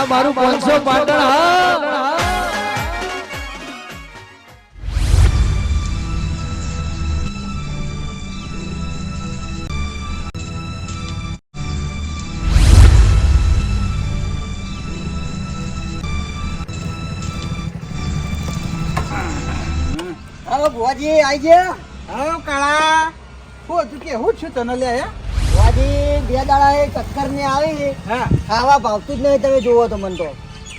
આ મારું પાંચસો પાટણ હા. ભુવાજી આઈ ગયા? હા કાળા. હું તું કે હું છું તને લે ભુવાજી બે દાડા એ ચક્કર ને આવી. હા. ખાવા ભાવતું જ નહીં તમે જોવો તો મન તો.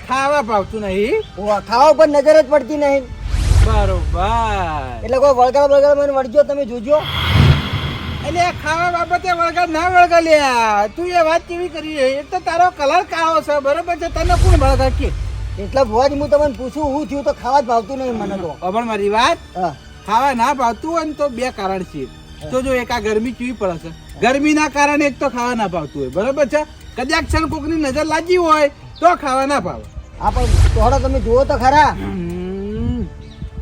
ખાવા ભાવતું નહીં? ખાવા પર નજર જ પડતી નહીં. બરોબર. એટલે કોઈ વળગા વળગા મને વળજો તમે જોજો. એટલે ખાવા બાબતે વળગા ના વળગા લ્યા તું એ વાત કેવી કરી? એ તો તારો કલર કાળો છે બરોબર છે. તને કોણ વળગા કે? એટલા ભુવાજી હું તમને પૂછું હું થયું તો ખાવા જ ભાવતું નહીં મને તો. પણ મારી વાત? હા. ખાવા ના ભાવતું હોય ને તો બે કારણ છે. તો જો એક આ ગરમી કેવી પડે છે? ગરમીના કારણે એક તો ખાવા ના ભાવતું હોય બરાબર છે? કદાચ છે ને કોકની નજર લાગી હોય તો ખાવા ના ભાવે આ પણ થોડો તમે જુઓ તો ખરા.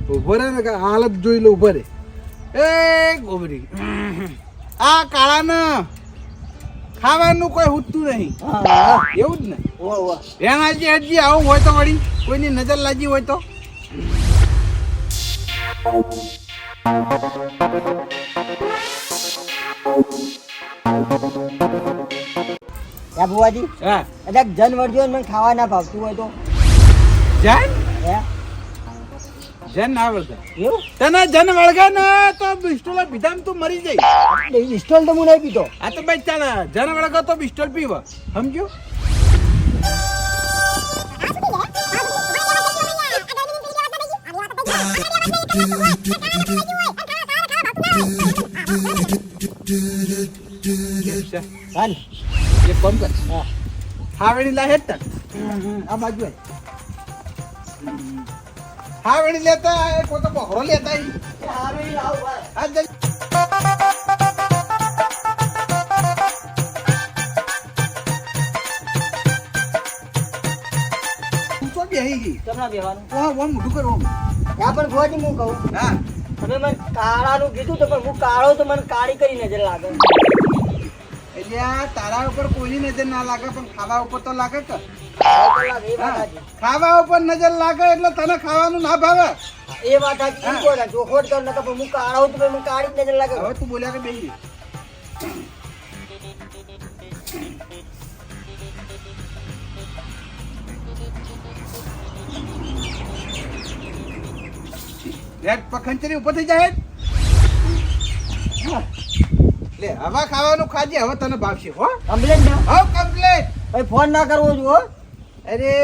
ઊભો રે ને હાલત જોઈ લો ઊભો રે. એ ગોબરી. આ કાળાના ખાવાનું કોઈ હુતું નહીં. એવું જ ને. એના જે હજી આવું હોય તો વળી કોઈની નજર લાગી હોય તો? હે ભુવાજી? હા. કદાચ જન વળજો મને ખાવા ના ભાવતું હોય તો. જન? હે? જન ના વળગા. એવું? તને જન વળગા ને તો બિસ્ટોલ પીધામ તું મરી જાય બિસ્ટોલ તો હું નહીં પીતો. આ તો ભાઈ ચાલે જન વળગે તો બિસ્ટોલ પીવા. સમજો હાલ એક કામ કર હા હાવેણી લા હેડ આ બાજુ આય. લેતા પોતે બહોરો લેતા. બેહી ગઈ. બેવાનું ઓહ, મોઢું કર. પણ ભુવાજી હું કહું હા. તમે મને કાળાનું કીધું તો પણ હું કાળો તો મને કાળી કરી નજર લાગે તારા ઉપર કોઈની નજર ના લાગે પણ ખાવા ઉપર તો લાગે કે? તો. ખાવા ઉપર નજર લાગે એટલે તને ખાવાનું ના ભાવે. એ વાત સાચી ઈ બોલે ચોખવટ કર નકર પણ હું કાળો તો મને કાળી નજર લાગે. હવે તું બોલ્યા કે બેહી. રેડ પખંચરી ઉપર થઈ જાય લે હવે ખાવાનું ખાજે હવે તને ભાવશે હો. કમ્પ્લેન ના? હવ કમ્પ્લેટ ભાઈ ફોન ના કરવો જો અરે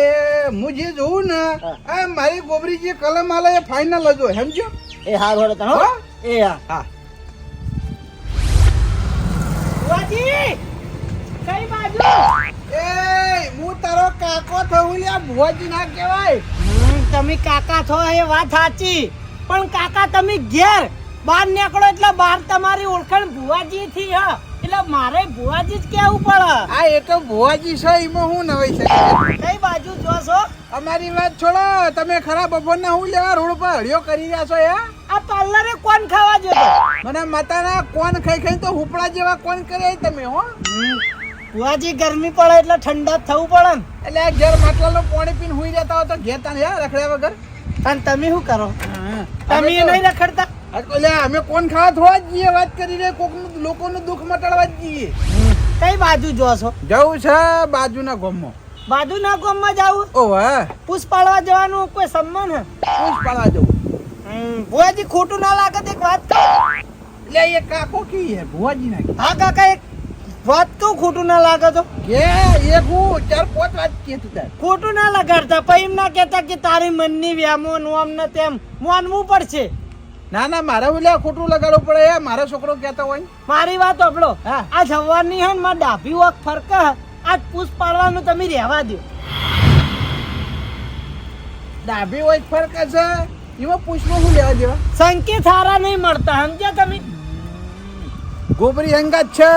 હું જે જોઉં ને હા. આ મારી ગોબરી જે કલમ આલે એ ફાઇનલ જ હોય સમજો. એ હાર હોડે તને હો. હા? એ હા. હા. એ હું તારો કાકો થઉં લ્યા ભુવાજી ના કહેવાય. તમે કાકા છો એ વાત સાચી. પણ કાકા તમે ઘેર બહાર નીકળો એટલે બહાર તમારી ઓળખાણ ભુવાજી થી હ. એટલે મારે ભુવાજી જ કેવું પડે. આ એ તો ભુવાજી છે એમાં હું નવાઈ શકે કઈ બાજુ જો છો? અમારી વાત છોડો તમે ખરા બપોરના હું લેવા રોડ પર હળિયો કરી રહ્યા છો યા આ પાર્લરે કોણ ખાવા જતો? મને માતાના કોણ ખાઈ ખાઈ તો હુપડા જેવા કોણ કરે તમે હો? ભુવાજી ગરમી પડે એટલે ઠંડા જ થવું પડે એટલે આ ઘેર માટલાનો પાણી પીને હુઈ જતા હો તો ઘેર તાને રખડ્યા વગર? અને તમે શું કરો? તમે નહીં રખડતા? એટલે અમે કોણ ખાવા થોડા જઈએ વાત કરી રે કોકનું લોકોનું દુઃખ મટાડવા જઈએ. કઈ બાજુ જો છો? જવું છે બાજુના ગામમાં. બાજુ ના ગામમાં જાવું ઓ હા. પૂછ પાડવા જવાનું કોઈ સન્માન હે? પૂછ પાડવા જવું ભુવાજી ખોટું ના લાગે એક વાત એટલે એ કાકો કી હે? ભુવાજી ના હા કાકા એક વાત કહું ખોટું ના લાગે તો? કે એ હું ચાર પાંચ વાત કે તું તાર. ખોટું ના લગાડતા પછી એમ ના કહેતા કે તારી મનની વ્યામો નોમ ને તેમ. માનવું પડશે. ના ના મારે ઓલે ખોટું લગાડવું પડે યાર. મારો છોકરો કહેતો હોય. મારી વાત આપણો આ જવાની હે માં ડાભી વખ ફરક આજ પૂછ પાડવાનું તમે રહેવા દો ડાભી હોય ફરક છે? એમાં પૂછમાં શું લેવા દેવા સંકેત સારા નહીં મળતા સમજ્યા તમે? ગોબરી હંગાત છે.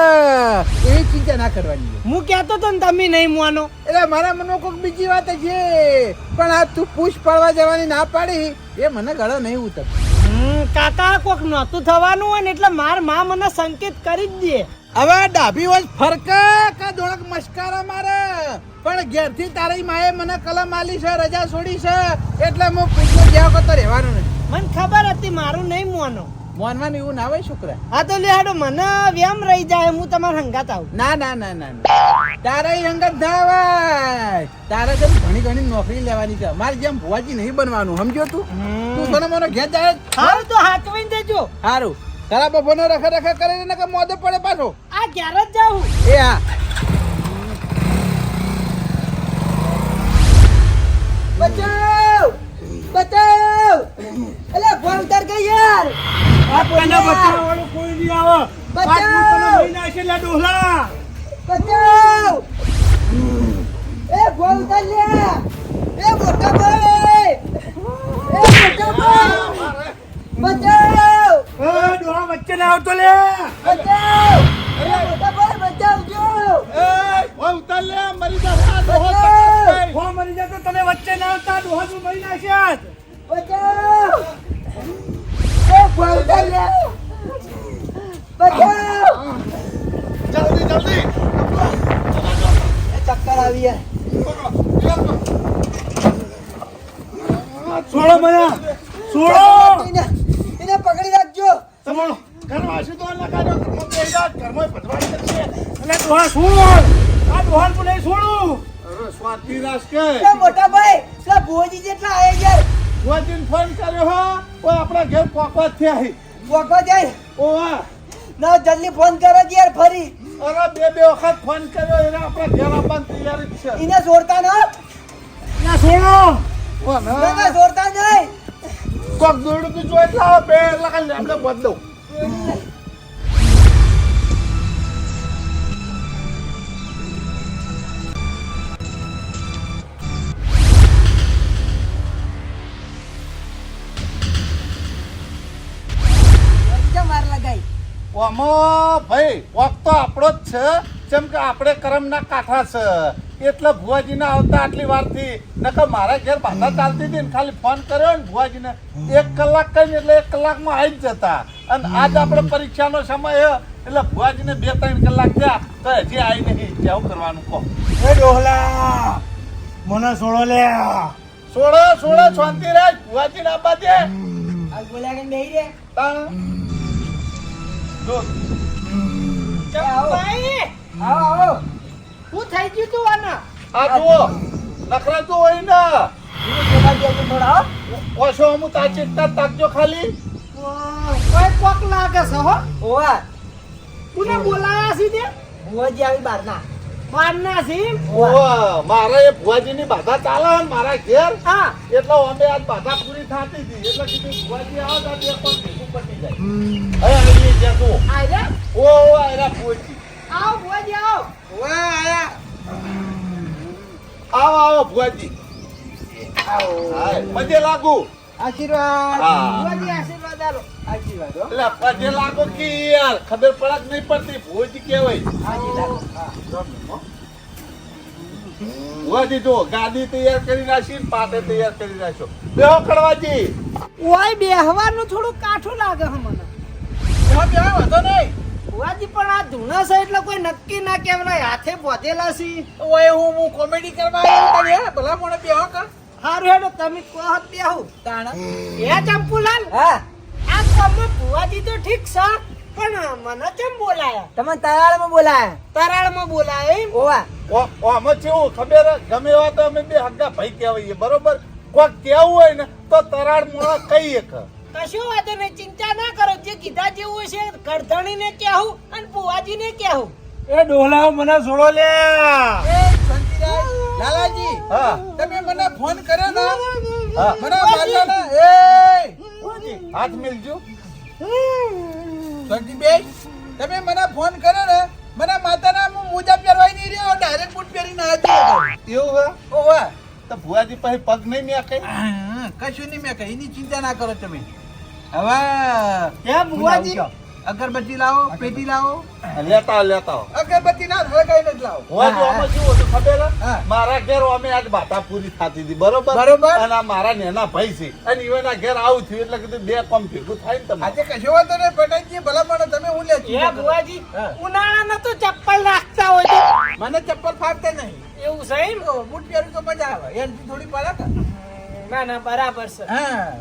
એવી ચિંતા ના કરવાની. હું કહેતો તો ને તમે નહીં માનો એટલે મારા મનમાં કોઈક બીજી વાત છે. પણ આ તું પૂછ પાડવા જવાની ના પાડી એ મને ગળો નહીં ઉતર હમ, હમ, કાકા કોક નહોતું થવાનું હોય ને એટલે માર મા મને સંકેત કરી જ દે. હવે ડાભી વોજ ફરકા કે દોડક મસ્કારા મારે? પણ ઘેરથી તારી માએ મને કલમ આલી છે રજા છોડી છે એટલે હું પૂછ્યું જ્યાં વખત રહેવાનું નહીં. મને ખબર હતી મારું નહીં મોનો. મોનવાનું એવું ના હોય છોકરા હા તો લે હાડો મને વેમ રહી જાય હું તમારા હંગાત આવું. ના ના ના ના. તારે ના આવાય તારે જેમ ઘણી ઘણી નોકરી લેવાની છે. મારે જેમ ભુવાજી નહીં બનવાનું સમજો તું? તું તને મને ઘેર જાય? હારું તો હાચવીને દેજો. હારું. તારા બપોરનો રખા રખા કરીને નકર મોદે પડે પાછો. આ ક્યારે જ જાઉં. એ હા બચાવ બચાવ અલે ફોન ઉતાર કે યાર આપણને બચાવવાનું કોઈ નહીં આવે બચાવ બચાવ એ ફોન ઉતાર લે એ મોટા ભાઈ એ મોટા ભાઈ બચાવ આવતો લે. બચાવ! એ મોટા ભાઈ બચાવજો બચાવ! હો મરી જતો તમે વચ્ચે ના આવતા ડોહાનું મરી નાખ્યા બચાવ એ ઉતાર લે બચાવ એ ચક્કર આવી યાર છોડો મને છોડો એને એને પકડી રાખજો તમારો ઘરમાં હશે તો અલ્લાહ કાઢો ઘરમાં બેસા, ઘરમાં ભટવાડી કરશે. એટલે ડોહા છોડ આ ડોહાને હું નહીં છોડું. કે. મોટા ભાઈ કે ભોજી જેટલા આયા યાર. ફોન કર્યો હો? ઓય આપણા ઘેર પોકવા થયા હી. જાય ઓવા ના જલ્દી ફોન કરો યાર ફરી. અરે બે બે વખત ફોન કર્યો એને આપણા ઘેર આવવાની તૈયારી છે. એને છોડતા ના? ના છોડો. કોણ, ના છોડતા નહીં. કોક દોરડું જોઈ એટલે બે એટલે બદલો ઓમાં ભાઈ વખતો તો આપણો જ છે. જેમ કે આપણે કરમના કાંઠા છે. એટલે ભુવાજીને આવતા આટલી વારથી. નકર મારા ઘેર ભાષા ચાલતી હતી ને ખાલી ફોન કર્યો ને ભુવાજીને. એક કલાક કહીને એટલે એક કલાકમાં આવી જ જતા. અને આજ આપણે પરીક્ષાનો સમય એટલે ભુવાજીને બે ત્રણ કલાક થયા. તો હજી આવી નહીં. કેવું કરવાનું કહો. એ ડોહલા મને છોડો લે. છોડો છોડો શાંતિ રાજ ભુવાજીને આપવા દે. બોલ્યા કે નહીં રે. જો ભાઈ આવો. આવો. શું થઈ ગયું તું આના આ જુઓ નખરા તો હોય ને ઓછો હું આ ચિંતા તાકજો ખાલી કોઈ કોક લાગે છે હો ઓવા કોને બોલાયા તે ભુવોજી આવી. બહારના છે ઓવા, મારે એ ભુવાજીની બાધા ચાલે મારા ઘેર. હા. એટલે અમે આજ બાધા પૂરી થાતી હતી. એટલે કીધું ભુવાજી આવો તો આજે પણ ભેગું પતી જાય. હવે આવી ગયા તું આયરે. ઓ ઓ આયરા ભુવાજી. આવો ભુવાજી આવો. વાહ આયા. આવો આવો ભુવાજી. હાય, પગે લાગુ. આશીર્વાદ. ભુવાજી આશીર્વાદ. હો. એટલે લાગો કે યાર ખબર પડત નહીં પડતી ભુવાજી કેવાય ભુવાજી જો ગાદી તૈયાર કરી નાખી પાટે તૈયાર કરી નાખ્યો. બેહો કડવાજી ઓય બેહવાનું થોડું કાઠું લાગે મને. બેહો, બેહો, વાંધો નહીં. ભુવાજી પણ આ ધૂણા છે એટલે કોઈ નક્કી ના કહેવાય હાથે બોધેલા છે. ઓય હું હું કોમેડી કરવા આવ્યો તને હે? ભલા મને બેહો કર હારું હેડો તમે કહો જ બેહું. તાણા. એ ચંપુલાલ? હા. આ પુવાજી ભુવાજી તો ઠીક છે પણ મને કેમ બોલાયા? તમે તરાળમાં બોલાયા. તરાળમાં બોલાયા એમ? ઓવા. ઓ- ઓ આમાં કેવું ખબર ગમે એવા તો અમે બે હગા ભાઈ કહેવાય બરોબર? કોક કેવું હોય ને તો તરાળ મોણા કહીએ કે કશું વાંધો નહીં ચિંતા ના કરો. જે કીધા જેવું છે કરધણીને કહેવું અને ભુવાજીને કહેવું. એ ડોલા મને છોડો લે. એ શાંતિરાજ, લાલાજી હા. તમે મને ફોન કર્યો ને હા. મને મારતા ને એ હાથ મિલજો. શાંતિભાઈ તમે મને ફોન કર્યો ને મને માતાના હું મોજા પહેરવાય નહીં રહ્યો ડાયરેક્ટ બૂટ પહેરીને આવી એવું ઓ વાહ તો ભુવાજી પાસે પગ નહીં મેં કઈ હા, કશું નહીં મેં કઈ એની ચિંતા ના કરો તમે. હવે ક્યાં ભુવાજી અગરબત્તી લાવો પેટી લાવો. લેતા લેતા. અગરબત્તી ના હળગાઈને જ લાવો. હું તો અમે શું હતું ખબર મારા ઘેર અમે આજ બાટા પૂરી થતી હતી બરોબર? બરોબર. અને આ મારા નેના ભાઈ છે. અને ઈવોના ઘેર આવું થયું એટલે કીધું બે કોમ ભેગું થાય ને આજે તમારે કશો વાંધો નહીં પટાઈજી ભલા મને તમે હું લે એ બુવાજી. ઉનાળામાં તો ચપ્પલ રાખતા હોય તો મને ચપ્પલ ફાટતે નહીં. એવું છે એમ? તો બૂટ પહેરું તો મજા આવે. એનથી થોડી પડે ના ના બરાબર છે. હા.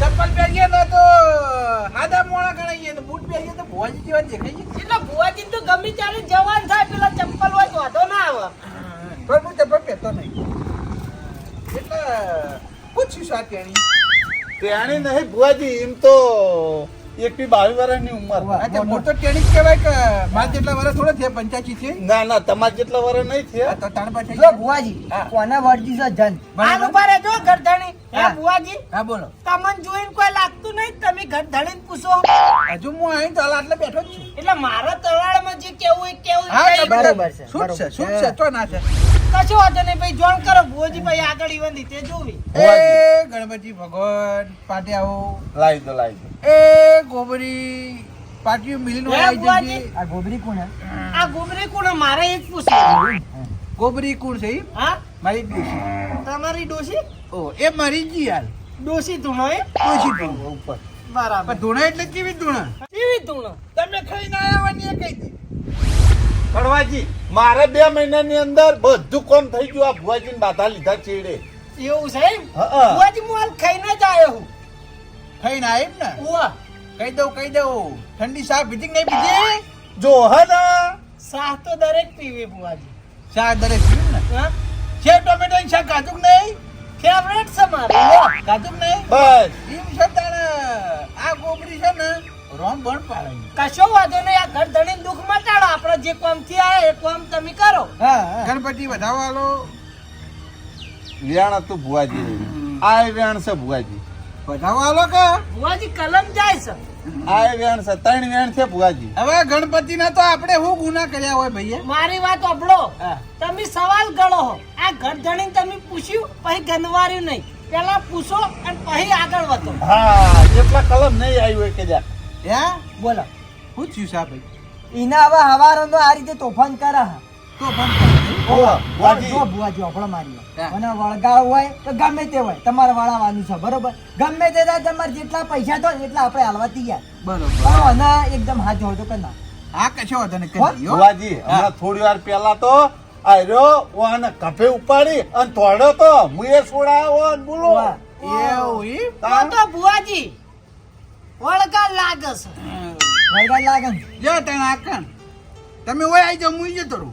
ચપ્પલ પહેરીએ ને તો હાદા મોણા ગણાઈએ ને બૂટ પહેરીએ તો ભોજી જેવા દેખાઈએ. એટલે ભોજી તો ગમે ત્યારે જવાન થાય પેલા ચપ્પલ હોય તો વાંધો ના આવે. પણ હું ચપ્પલ પહેરતો નહીં. એટલે પૂછ્યું આ તેણી. તેણી નહીં ભુવાજી એમ તો એકવી બાવીસ વર્ષની ઉંમર. અચ્છા મોટો તેણી કેવાય કહેવાય કે મારા જેટલા વર્ષ થોડા થયા પંચ્યાસી છે? ના ના તમારા જેટલા વર્ષ નહીં છે થયા તો ત્રણ પાંચ ભુવાજી. કોના વળજી છે જન? હાલ ઊભા જો ગરધણી. હે હા. હા બોલો. તમને જોઈને કોઈ લાગતું નહીં તમે ગરધણીને પૂછો? હજુ હું અહીં તો હાલ બેઠો જ છું. એટલે મારા તળાળમાં જે કેવું એ કેવું હા કઈ છે, શું છે શું છે. છે તો ના છે. કશો વાંધો નહીં ભાઈ જોણ કરો. બુઆજી ભાઈ આગળ ઈવન રીતે જોવી. એ ગણપતિ ભગવાન પાટે આવો. લાવી દો લાવી દો. એ ગોબરી પાટિયું મિલનું આવી? આ ગોબરી કોણ આ ગુમરી કોણ મારે એક પૂછવું ગોબરી કોણ છે હા? મારી ડોશી. તમારી ડોશી? ઓ એ મારી જ યાર. ડોશી ધૂણો એ ડોશી ધૂણો ઉપર. બરાબર. પણ ધૂણા એટલે કેવી ધૂણા? કેવી ધૂણો? તમે ખાઈને ના આવવાની એ કહી દી. કડવાજી મારે બે મહિનાની અંદર બધું કોમ થઈ ગયું. આ ભુવાજીને બાધા લીધા ચીડે. એવું છે એમ? ભુવાજી હું હાલ ખાઈને જ આવ્યો હું ખાઈને આયમ ને? ઉવા. કહી દઉં કહી દઉં. ઠંડી શા પીધી નહીં પીધી જો હા શાહ તો દરેક પીવે ભુવાજી. શા દરેક પીવું ને? હા. છે ટોમેટો ની કાજુક નહીં? ફેવરેટ છે મારું. કાજુક નહીં? બસ. ઈમ છે આ ગોબડી છે ને રોમ બણ પાડે કશો વાંધો નહીં આ ઘર ધણીને દુઃખ મટાડો. આપણો જે કામથી આયા એ કામ તમે કરો. હા ગણપતિ વધાવવાલો વ્યાણ હતું ભુવાજી. આ વ્યાણ છે ભુવાજી. વધાવવાલો કે? ભુવાજી કલમ જાય છે. આ વેણ છે ત્રણ વેણ છે ભુવાજી. હવે ગણપતિ ના તો આપણે શું ગુના કર્યા હોય ભૈયા મારી વાત અભળો હા. તમે સવાલ ગણો હો. આ ઘર ધણી તમે પૂછ્યું પછી ગણવાર્યું નહીં. પેલા પૂછો અને પછી આગળ વધો. હા એટલા કલમ નહીં આવ્યું હોય કે જા હે? બોલો. શું થયું સા ભાઈ ઈને હવે હવારો તો આ રીતે તોફાન કરે તોફાન કર. જો ભુવાજી આપણો મારી. હા. મને હોય તો ગમે તે હોય તમારે વળાવવાનું છે બરોબર? ગમે તે થાય તમારે જેટલા પૈસા તો એટલા આપણે હાલવા તૈયાર બરોબર. પણ એકદમ હાથ હોય કે ના? હા કશો વાંધો નહીં હો? કરી દો. ભુવાજી હમણાં થોડી વાર પહેલા તો આર્યો ઓને કફે ઉપાડી અને તોડ્યો તો. મુએ છોડાયો અને બોલો. એવું તો તો વળગા લાગે છે. વળગા લાગે જો તને આકણ તમે ઓય આવી જાઓ મુઈ જતો રહું.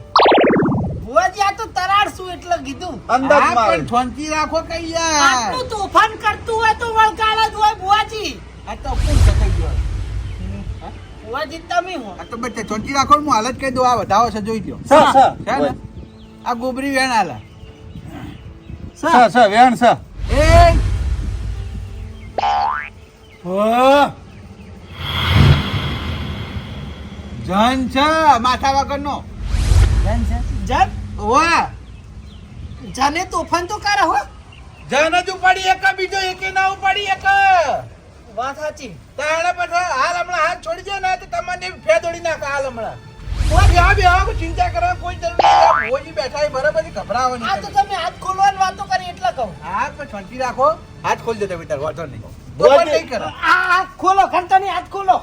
બુઆજી આ તો તરાડ શું એટલે કીધું. અંદાજ હા મારે પણ શાંતિ રાખો કઈ યાર. આટલું તોફાન કરતું હોય તો વળગાળ જ હોય ભુવાજી. આ તો કોણ થઈ ગયો ભુવાજી તમે હો. આ તો બચ્ચા ઠોંકી રાખો હું હાલ જ કહી દઉં. આ વધાવો છે જોઈ લ્યો. Sir sir. છે ને? આ ગોબરી વેણ આલા સર સર વેણ સર. એ! જન છે માથા વગરનો. જન છે? જન વાહ જને તોફાન તો કરે હો. જન જ ઉપાડી એક બીજો એકે ના ઉપાડી એક. વાત સાચી. તાણે પછી હાલ હમણાં હાથ છોડી જાય ને તો તમને ફે દોડી નાખે હાલ હમણાં. કોઈ બે આ ચિંતા કરવા કોઈ જરૂર નહીં. ભોજી બેઠા બરાબર છે ગભરાવાની આ તો તમે હાથ ખોલવાની વાતો કરી એટલે કહું. હાથ પર શાંતિ રાખો. હાથ ખોલી દેતો બેટા વાંધો નહીં. બોલ નહીં કરો. આ હાથ ખોલો ખંતની હાથ ખોલો.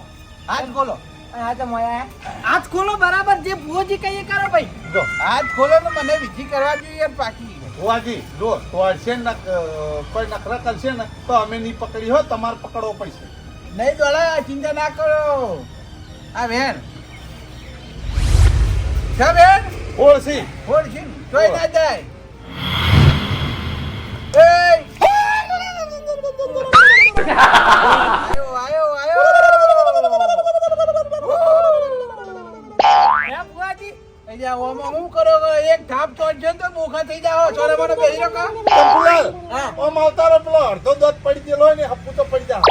હાથ ખોલો. આ તો મોયા હાથ ખોલો બરાબર જે ભુવજી કહીએ કરો ભાઈ. જો આજ ખોલો ને મને વિધિ કરવા જોઈએ પાકી. ભુવાજી જો તોડશે ને કોઈ નખરા કરશે ને તો અમે નહીં પકડી હો તમારે પકડવો પડશે. નહીં દોડા ચિંતા ના કરો. આ બેન છે બેન ઓળસી ઓળસી તોય ના જાય. એય! આયો આયો આયો હે ભુવાજી ઓમાં હું કરો? એક તો છે ને તો બોખા થઈ જાઓ. છોરે મને બેસી રહો કંકુલાલ, પેલો અડધો દોત પડી ગયેલો ને હપ્પુ તો પડી જા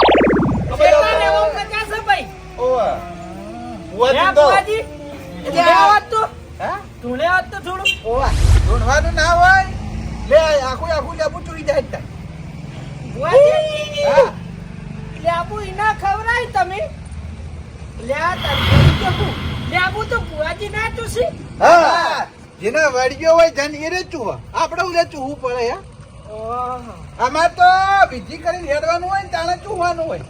કેટલા લેવો કચા છે ભાઈ? ઓવે. તો. આવત તો. હા? ધૂણે આવત તો થોડું ઓવા. ના હોય. લે આખું આખું જાબુ ચોરી જાય ભુવાજી? હા. લેબુ ઈના ખવરાય તમે. લ્યા આ તારી તો હું. લે તો બુઆજી ના ચૂસી. હા. જેને વળગ્યો હોય જન એ રેચું આપણે ઉલે ચૂહવું પડે યાર આમાં તો બીજી કરી હેડવાનું હોય ને તાણે ચૂવાનું હોય.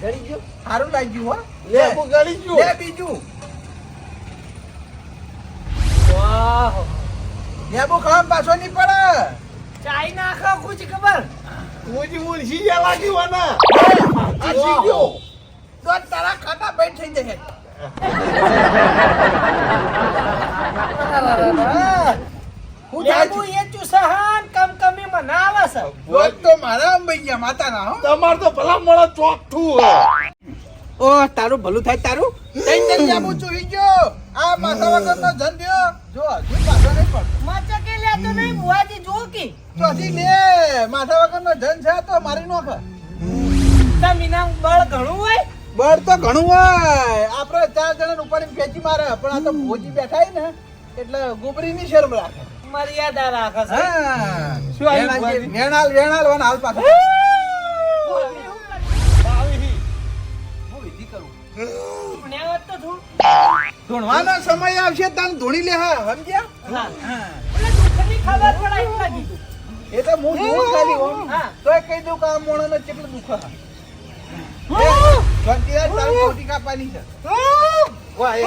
ગળી ગયું? સારું લાગ્યું હો. લે ગળી ગયું. લે બીજું. વાહ. લેબુ ખાવા પાછો નહીં પડે. ચાઈ નાખો કુછ ખબર? મુજી મુલશી આ સીધો તો તારા ખાતા બેઠ થઈ જશે. હું થાય એ ચૂસહાન કમ કમી મનાવે છે. રોજ તો મારા અંબૈયા માતાના હો. તમાર તો ભલા મળે ચોકઠું ઓ તારું ભલું થાય તારું? તઈ તઈ જાબુ ચૂહી ગયો આ માથા વગરનો ધન દ્યો જો હજુ પાછો નહીં પડતો. મચકે લેતો નહીં બુઆજી જો કે. ચોથી લે માથા વગરનો ધન છે તો મારી નોખ. તમીના બળ ઘણું હોય. બળ તો ઘણું હોય. આપણે ચાર જણા ઉપાડી ફેંચી મારે પણ આ તો ભોજી બેઠા ને એટલે ગોબરીની શરમ રાખે. મર્યાદા રાખે છે. હા. શું આવી વેણાલ? વેણાલ વેણાલ હાલ પાછો. ધૂણવાનો સમય આવશે તને ધૂણી લે હા સમજ્યા? ખબર પડે એ તો હું જોઉં ખાલી તો કહી દઉં કે આ મોણાને કેટલું દુખ હા. શાંતિરાજ તારી ખોટી કાપવાની છે. વાહ. એ.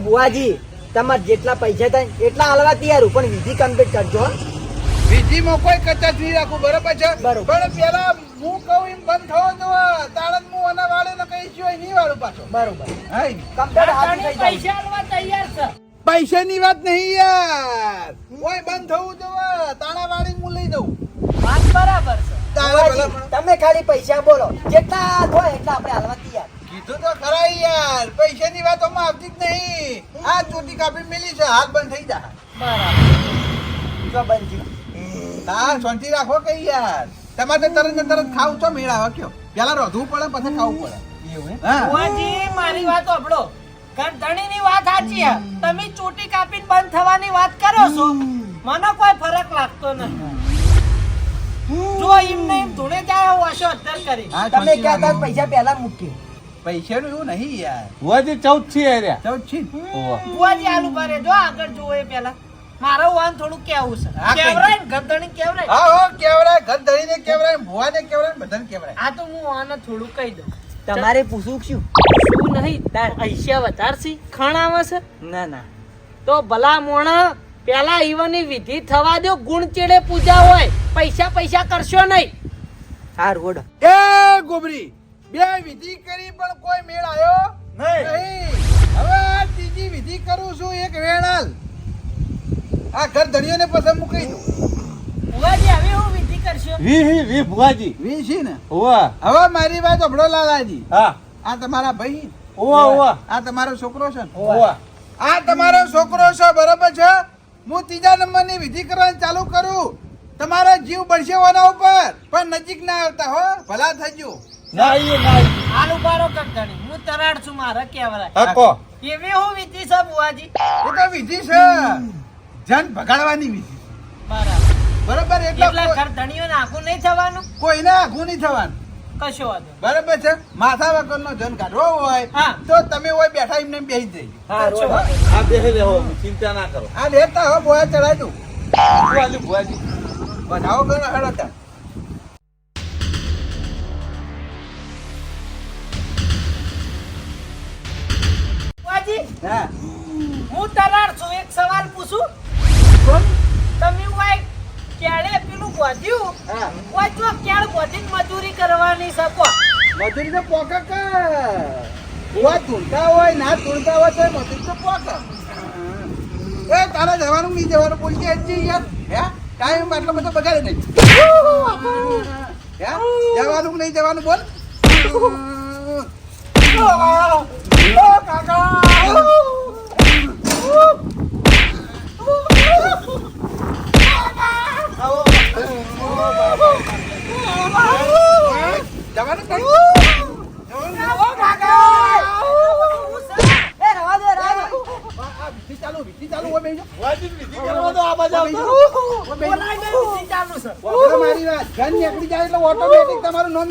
બુઆજી તમારે જેટલા પૈસા થાય એટલા હાલવા તૈયાર પણ વિધિ કમ્પ્લીટ કરજો વિધિમાં કોઈ કચાશ નહીં રાખું બરોબર છે? બરોબર. પણ પેલા હું કહું એમ બંધ થવો તો તાળન હું અને વાળે ને કઈ સિવાય નહીં વાળું પાછો. બરોબર. જાય પૈસા આલવા તૈયાર છે. પૈસાની વાત નહીં યાર. કોઈ બંધ થવું તો તાળા વાળી હું લઈ દઉં. વાત બરાબર છે. તમે ખાલી પૈસા બોલો. જેટલા હોય એટલા આપણે હાલવા તૈયાર. કીધું તો ખરા યાર. પૈસાની વાત અમે આવતી જ નહીં. આ ચોટી કાપી મિલી છે હાથ બંધ થઈ જા. બરાબર. જો બંધ હા શાંતિ રાખો કે યાર. તમારે તરત ને તરત ખાવું છો મેળાવા કયો? પેલા રોધવું પડે પછી ખાવું પડે. બુઆજી મારી વાત સાંભળો. ગરદણીની વાત સાચી તમે ચોટી કાપીને બંધ થવાની વાત કરો છો. મને કોઈ ફરક લાગતો નથી. જો એમ ને એમ ધૂણે જાય અત્યાર કરી. તમે ક્યાં પૈસા પહેલા મૂકી. પૈસાનું એવું નહીં યાર. ભુવાજી ચૌદ છે. ચૌદ છે બુઆજી આલુ ભરે જો આગળ જોવો એ પેલા મારો વાન થોડું કેવું છે. કેવરાય ને ગરદણી કેવરાય. હા હો કેવરાય ઘર ધણીને કેવરાય ભુવાને કેવરાય બધાને કેવરાય. આ તો હું આને થોડું કહી દઉં. તમારે પૂછું છું શું નહીં તાર પૈસા વધારશી? ખણાવે છે? ના ના. તો ભલા મોણા પેલા ઈવની વિધિ થવા દો ગુણ ચેડે પૂજા હોય. પૈસા પૈસા કરશો નહીં. હાર ઓડ. એ ગોબરી બે વિધિ કરી પણ કોઈ મેળ આવ્યો નહીં. હવે આ ત્રીજી વિધિ કરું છું એક વેણાલ. આ ઘર ધણીઓને પસંદ મૂકી દઉં. ભુવાજી હવે હું વિધિ કરશો? વી વી વી ભુવાજી. વી છે ને? ઓવા હવે મારી વાત હબળો લાલાજી. હા. આ તમારા ભાઈ. ઓવા ઓવા આ તમારો છોકરો છે આ તમારો છોકરો છે બરોબર છે? હું ત્રીજા નંબરની વિધિ કરવાનું ચાલુ કરું. તમારો જીવ બળશે ઓના ઉપર પણ નજીક ના આવતા હો. ભલા થજો ના ઈ ના. હું તરાડ છું મારા કેવરા હકો એવી હું વિધિ છે બુવાજી એ તો વિધિ છે. જન ભગાડવાની વિધિ. બરાબર. બરાબર એટલે ધણીઓને કોઈ- નહીં થવાનું? કોઈને આઘું નહીં થવાનું. કશો વાંધો બરાબર છે? માથા વગરનો જન કાઢવો હોય તો તમે હોય બેઠા એમને બેસી જઈ લેવો ચિંતા ના કરો. આ લેતા હો બોયા ચડાય તું ભુવાજી બનાવો ઘણો હેડો હું તરાર છું એક સવાલ પૂછું? કોણ? તમે હોય ક્યારે પેલું વધ્યું હા. હોય જો ક્યારે વધીને મજૂરી કરવાની શકો? મજૂરી તો પોકે કે? હોય તુલતા હોય ના તુલતા હોય તો મજૂરી તો પોકે. એ તારે જવાનું નહીં જવાનું બોલતી હજી યાર. હે? ટાઈમ આટલો બધો બગાડે નહીં. હે? જવાનું નહીં જવાનું બોલ. ઓ કાકા. ઘર નીકળી જાય એટલે ઓટોમેટિક તમારું નામ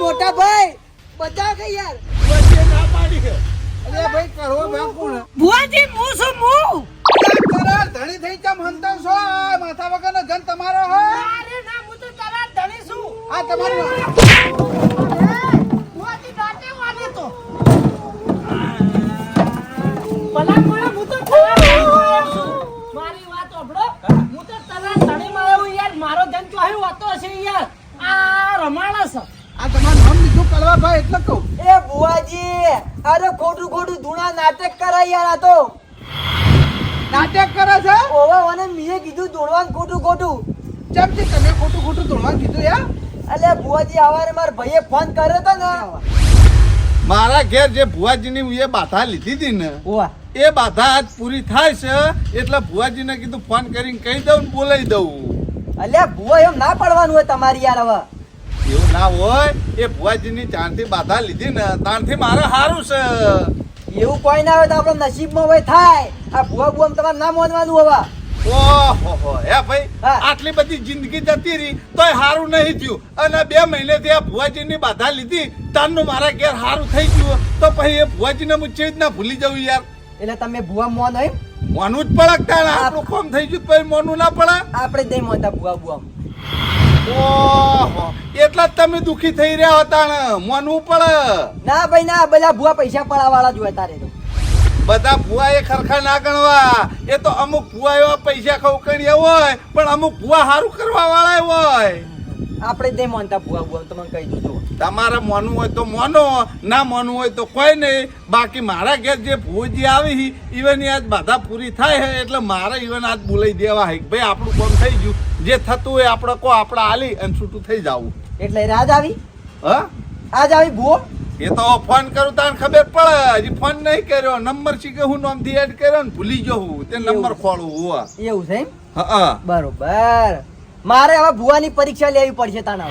મોટા ભાઈ બચાવ કે યાર. ના પાડી ભાઈ કરો ભુવાજી હું? છું હું. ધણી થઈ ચમ હંતાવ છો? આ માથા વગરનો ધન તમારો હોય અરે ના હું તો તારા ધણી છું. આ તમારું ભુવાજી દાટે વાગે તો. ભલા મોણા હું તો તારા ધણી માર્યો છું. મારી વાત સાંભળો. હું તો તારા ધણી યાર. મારો ધન ચોહી વાતો હશે યાર. આ રમાણસ છે. આ તમારું નામ લીધું કળવાભાઈ એટલે કહું. એ બુવાજી અરે ખોટું ખોટું ધૂણા નાટક કરાય યાર આ તો. નાટક કરે છે? ઓવા મને મીએ કીધું દોડવાનું ખોટું ખોટું. ચમ છે તમે ખોટું ખોટું દોડવાનું કીધું યાર? અલે બુવાજી આવારે મારા ભાઈએ ફોન કર્યો તો ને. મારા ઘેર જે ભુવાજીની એ બાધા લીધી હતી ને ઓવા. એ બાધા આજ પૂરી થાય છે એટલે ભુવાજીને કીધું ફોન કરીને કહી દઉં ને બોલાવી દઉં. અલ્યા ભુવા એમ ના પડવાનું હોય તમારી યાર હવે. એવું ના હોય એ ભુવાજીની જાણથી બાધા લીધી ને તાણથી મારે સારું છે. એવું કોઈ ના હોય તો આપણે નસીબમાં હોય થાય. આ ભુવા ભુવા તમારે ના માનવાનું હવે. ઓહો હે ભાઈ આટલી બધી જિંદગી જતી રહી તોય સારું નહીં થયું. અને બે મહિનેથી આ ભુવાજીની બાધા લીધી તારનું મારા ઘેર સારું થઈ ગયું તો પછી એ ભુવાજીને હું ચેવી રીતના ભૂલી જવું યાર? એટલે તમે ભુવા મોન હોય મોનું જ પડકતા ને આપણું કોમ થઈ ગયું તો પછી મોનું ના પડે આપણે નહીં માનતા ભુવા ભુવા ઓહો એટલા જ તમે દુખી થઈ રહ્યા હતા ને મોનવું પડે ના ભાઈ ના બધા ભુવા પૈસા પડાવવા વાળા જ હોય તારે તો. બધા ભુવા એ ખરખા ના ગણવા. એ તો અમુક ભુવા એવા પૈસા ખવકણ્યા હોય પણ અમુક ભુવા સારું કરવા વાળા હોય. આપણે તે માનતા ભુવા ભુવા તમે કહી દીધું તમારે મોનું હોય તો મોનો ના મોનું હોય તો કોઈ નહીં. બાકી મારા ઘેર જે ભૂજી આવી ઈવન આજ બાધા પૂરી થાય એટલે મારે ઈવન આજ બોલાઈ દેવા હે ભાઈ આપણું કામ થઈ ગયું. જે થતું હોય આપણે કહો આપણે આલી અને છૂટું થઈ જવું. એટલે રાજ આવી? હા? આજ આવી ભુવો? એ તો ફોન કરું તાન ખબર પડે. હજી ફોન નહીં કર્યો. નંબર શી કે હું નામથી એડ કર્યો ને ભૂલી ગયો હું. તે નંબર ખોળું હુઆ એવું છે હા બરોબર. મારે હવે ભુવાની પરીક્ષા લેવી પડશે તાના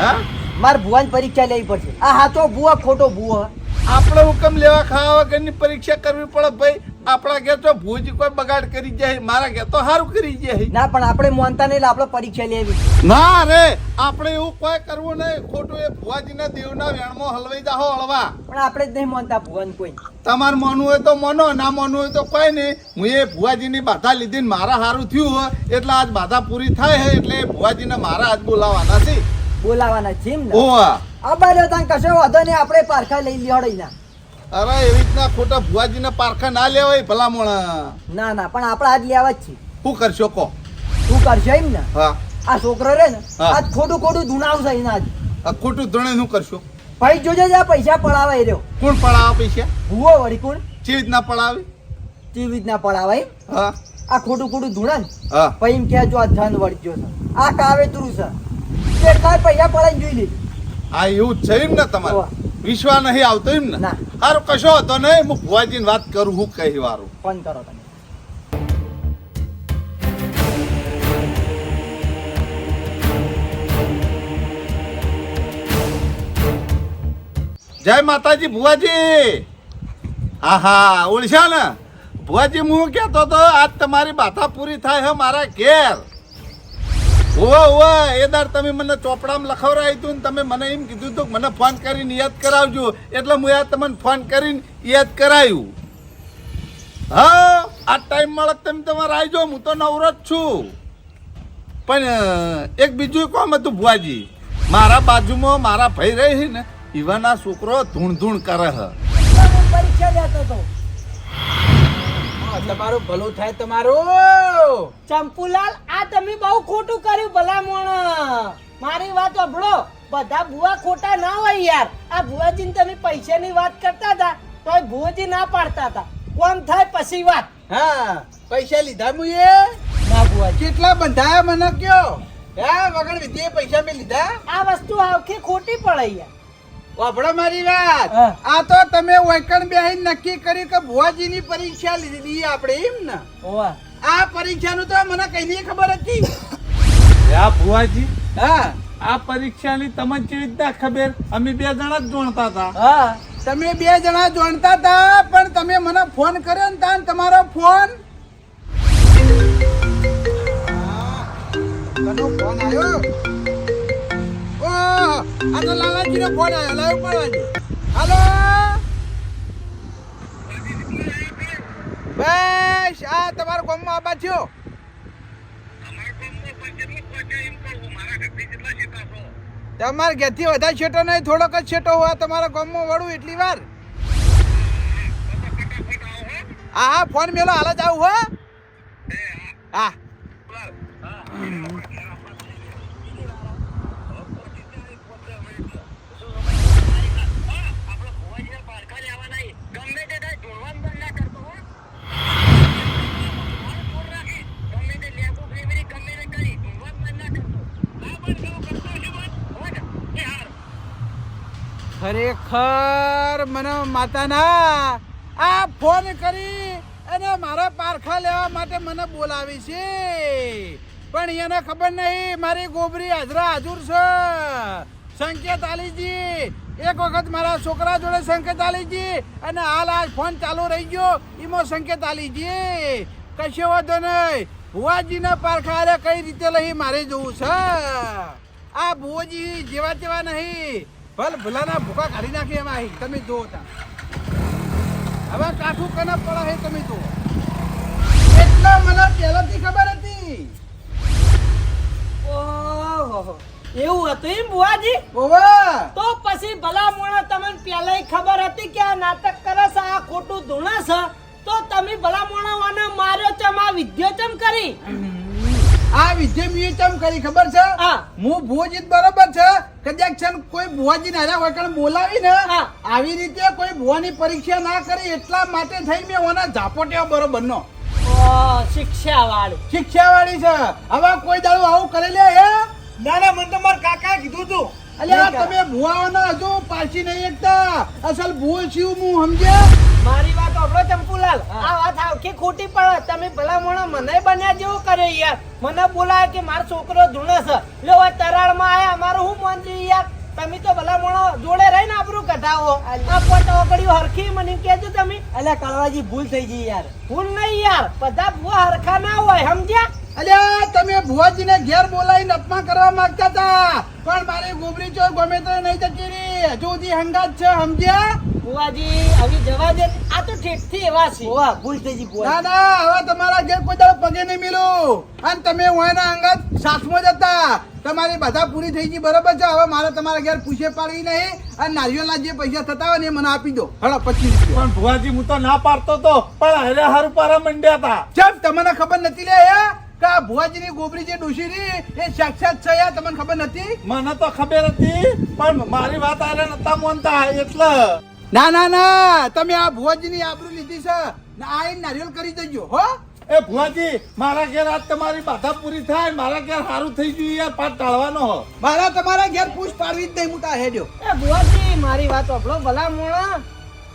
હા? મારે ભુવાની પરીક્ષા લેવી પડશે. આ હાચો ભુવા ખોટો ભુવા? આપણે હુકમ લેવા ખાવા વગરની પરીક્ષા કરવી પડે ભાઈ. આપણા ઘેર તો ભૂજ કોઈ બગાડ કરી જાય મારા ઘેર તો સારું કરી જાય. ના પણ આપણે માનતા નહીં આપણે પરીક્ષા લેવી ના રે આપણે એવું કોઈ કરવું નહીં. ખોટું એ ભુવાજીના દેવના વેણમાં હલવાઈ જાહો હળવા. પણ આપણે જ નહીં માનતા ભુવન કોઈ. તમારે માનવું હોય તો માનો ના માનવું હોય તો કોઈ નહીં. હું એ ભુવાજીની બાધા લીધી મારા સારું થયું હોય એટલે આજ બાધા પૂરી થાય છે એટલે ભુવાજીને મારા આજ બોલાવાના છે. બોલાવાના છે ને? ઓવા આ બાજુ તાન કશો વાંધો નહીં આપણે પારખા લઈ લેવડાઈ ના અરે એવી રીતના ખોટા ભુવાજીને પારખા ના લેવાય ભલામણ. ના ના પણ આપણે આજ લેવા જ છે. શું કરશો કો શું કરશે એમ ને? હા. આ છોકરો રે ને આજ ખોટું ખોટું ધુણાવશે એના આજ આ ખોટું ધૂણે શું કરશો? ભાઈ જોજે જે આ પૈસા પડાવે રહ્યો. કોણ પડાવે પૈસા? ભૂવો વળી કોણ? ચી રીતના પડાવે? કેવી રીતના પડાવે? હા. આ ખોટું ખોટું ધૂણા ને? હા. પછી એમ કહેજો આ ધન વળગ્યો છે. આ કાવેતરું છે. કેટલાય પૈસા પડાઈને જોઈ લે. આ એવું જ છે એમ ને તમારે. વિશ્વા વિશ્વાસ નહીં આવતો એમ ને? ના. સારું કશો હતો નહીં હું ભુવાજીની વાત કરું હું કહી વારું. ફોન કરો તમે. જય માતાજી ભુવાજી. આહા ઓળશા ને. ભુવાજી હું કહેતો તો આજ તમારી બાથા પૂરી થાય છે મારા ઘેર. હોવે હોવે એ દાર તમે મને ચોપડામાં લખવરાયું હતું ને તમે મને એમ કીધું હતું મને ફોન કરીને યાદ કરાવજો. એટલે હું યાદ તમને ફોન કરીને યાદ કરાયું. હા આ ટાઈમ મળે તમે તમારે આવજો હું તો નવરો જ છું. પણ એક બીજું કોમ હતું ભુવાજી. મારા બાજુમાં મારા ભાઈ રહી છે ને ઈવાના છોકરો ધૂણ ધૂણ કરે છે હું પરીક્ષા લેતો તો હા, તમારું ભલું થાય તમારું. ચંપુલાલ તમે બહુ ખોટું કર્યું ભલામણ. મારી વાત સાંભળો. બધા ભુવા ખોટા ના હોય યાર. આ ભુવાજીને તમે પૈસાની વાત કરતા હતા તો ભુવાજી ના પાડતા હતા. કોણ થાય પછી વાત? હા પૈસા લીધા મુએ? ના ભુવા કેટલા બંધાયા મને કયો? હે વગર વિધિએ પૈસા મેં લીધા? આ વસ્તુ આખી ખોટી પડે યાર. વાપડો મારી વાત. આ તો તમે વૈકણ બેહીને નક્કી કર્યું કે ભુવાજીની પરીક્ષા લીધી આપણે એમ ને? ઓવા આ પરીક્ષાનું તો મને કઈ ખબર હતી. આ ભુવાજી હા. આ પરીક્ષાની તમને કેવી રીતે ખબર? અમે બે જણા જ જોણતા હતા. હા તમે બે જણા જોણતા હતા પણ તમે મને ફોન કર્યો ને તાન તમારો ફોન. કનો ફોન આવ્યો ઓહ આ તો લાલાજીનો ફોન આવ્યો લાવ પડવાજી હાલો. બસ આ તમારો ગામમાં આબા થયો? તમારે ઘેરથી વધારે છેટો નહીં થોડોક જ છેટો હોય. તમારા ગામમાં વળું એટલી વાર? હા હા ફોન મેલો હાલ જ આવું હો. હા. ખરેખર મને માતાના આ ફોન કરી અને મારા પારખા લેવા માટે મને બોલાવી છે. પણ એને ખબર નહીં, મારી ગોબરી હાજરા હાજર છે. સંકેત આલીજી, એક વખત મારા છોકરા જોડે સંકેત આલીજી અને હાલ આ ફોન ચાલુ રહી ગયો એમાં સંકેત આલીજી કશો વાંધો નહીં. ભુવાજીના પારખા કઈ રીતે લઈ મારે જવું છે? આ ભુવાજી જેવા તેવા નહીં. ભલ ભલાના ભૂકા કાઢી નાખી એમાં અહીં. તમે જુઓ તા હવે કાઠું કને પડે છે તમે જુઓ. એટલે મને પહેલાથી ખબર હતી. ઓહો. એવું હતું એમ બુઆજી ઓવા તો પછી ભલા મોણા તમને પહેલાય ખબર હતી કે આ નાટક કરે છે આ ખોટું ધૂણા છે? તો તમે ભલા મોણાવાને માર્યો ચમ આ વિદ્યો ચમ કરી? આ વિજય મી કરી ખબર છે? હા. હું ભુવાજી બરોબર છે. કદાચ છે કોઈ ભુવાજી ના હોય કારણ બોલાવી ને હા. આવી રીતે કોઈ ભુવાની પરીક્ષા ના કરી એટલા માટે થઈ મેં ઓના ઝાપોટ્યો બરોબર નો શિક્ષાવાળી. શિક્ષાવાળી શિક્ષા છે. હવે કોઈ દાડો આવું કરી લે હે? ના ના મને તો મારા કાકા કીધું તું. અલ્યા તમે ભુવાઓના હજુ પાછી નહીં એકતા. અસલ ભૂલ છું હું સમજ્યા? મારી વાત સાંભળો ચંપુલાલ આ વાત આખી ખોટી પડે. તમે ભલા મોણા મને બન્યા જેવું કર્યો યાર. મને બોલાય કે મારો છોકરો ધૂણે છે. લો હવે તરાળમાં આયા. અમારું હું મન છે યાર? તમે તો ભલા મોણો જોડે રહીને આપણું કઢાવો. આ પોટ ઓગળ્યું હરખી મને કેજો તમે. અલ્યા કાળવાજી ભૂલ થઈ ગઈ યાર. ભૂલ નહીં યાર. બધા ભૂવા હરખા ના હોય સમજ્યા? અલ્યા તમે ભુવાજીને ઘેર બોલાવીને અપમાન કરવા માંગતા હતા. પણ મારી ગોબરી ચો ગમે તો નહીં જતી રહી. હજુ સુધી હંગાત છે સમજ્યા? ભુવાજી હવે જવા દે. આ તો ઠેઠથી એવા છે. ઓવા ભૂલ થઈ ગઈ ભૂવા ના ના હવે તમારા ઘેર કોઈ દાડો પગે નહીં મિલું. અને તમે હોયના અંગત સાથમાં જ તમારી બધા પૂરી થઈ ગઈ બરોબર છે? હવે મારે તમારા ઘેર પૂછે પાડવી નહીં. અને નારિયેળના જે પૈસા થતા હોય ને એ મને આપી દો. હળો પચીસ પણ ભુવાજી હું તો ના પાડતો તો. પણ હારે હારું પારા મંડ્યા હતા ચમ તમને ખબર નથી લે હે? કે આ ભુવાજીની ગોબરી જે ડોશી રહી એ સાક્ષાત છે યાર તમને ખબર નથી? મને તો ખબર હતી પણ મારી વાત આને નતા મોનતા એટલે ના ના ના તમે આ ભુવાજીની આબરૂ લીધી છે. આ નારિયેલ નારિયેળ કરી દેજો હો. એ ભુવાજી મારા ઘેર આજ તમારી બાધા પૂરી થાય મારા ઘેર સારું થઈ ગયું યાર પાઠ ટાળવાનો હો. મારા તમારા ઘેર પૂછ પાડવી જ નહીં હું તા હેડ્યો. એ ભુવાજી મારી વાત આપણો ભલા મોણા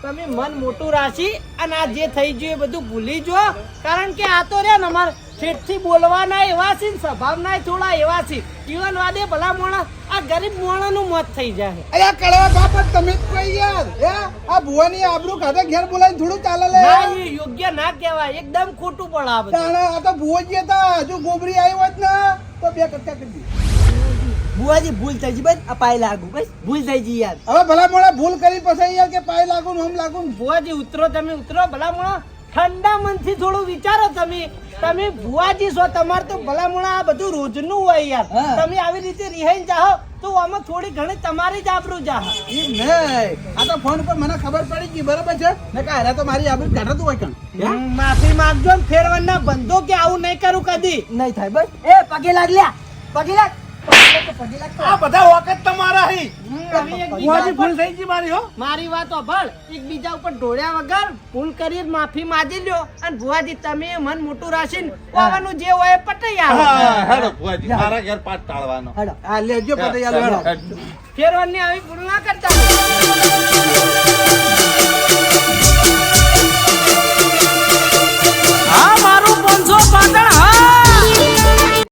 તમે મન મોટું રાખી અને આ જે થઈ ગયું એ બધું ભૂલી જો. કારણ કે આ તો રે ને અમાર ઠેઠથી બોલવાના એવા છે ને સ્વભાવના થોડા એવા છે. જીવન વાદે ભલા મોણા આ ગરીબ મોણાનું મોત થઈ જાય અરે કડવા બાપત તમે જ યાર હે? આ ભુવાની આબરૂ ખાતે ઘેર બોલાવીને થોડું ચાલે લે. ના એ યોગ્ય ના કહેવાય. એકદમ ખોટું પણ આ બધું તાણે આ તો ભુવોજી હતા હજુ ગોબરી આવી હોત ને તો બે કટકા કરી ભુવાજી ભૂલ થઈ ગઈ બસ. આ પાય લાગુ બસ. ભૂલ થઈ ગઈ યાર. હવે ભલા મોણા ભૂલ કરી પછી યાર કે પાય લાગુ ને હમ લાગુ. ભુવાજી ઉતરો તમે ઉતરો. ભલા મોણા ઠંડા મનથી થોડું વિચારો તમે. તમે ભુવાજી છો તમારે તો ભલામણા આ બધું રોજનું હોય યાર. તમે આવી રીતે રિહાઈ જાઓ તો આમાં થોડી ઘણી તમારી જ આબરૂ જા નહીં. આ તો ફોન પર મને ખબર પડી ગઈ બરાબર છે? ને કે હારે તો મારી આબરૂ કાઢતું હોય કણ. માફી માંગજો ને ફેરવાના બંધો કે આવું નહીં કરું કદી. નહીં થાય બસ. એ પગે લાગ લ્યા. પગે લાગ. આ બધા વખત તમારા હી. હવે ઉપર- ભૂલ થઈ ગઈ મારી હો? મારી વાત સાંભળ એકબીજા ઉપર ઢોળ્યા વગર ભૂલ કરી માફી માંગી લ્યો. અને ભુવાજી તમે મન મોટું રાખીને આવવાનું જે હોય એ પટાઈ હા, હેડો ભુવાજી મારા ઘેર પાઠ ટાળવાનો હડો. આ લેજો હેડો. ફેરવાની આવી ભૂલ ના કરતા.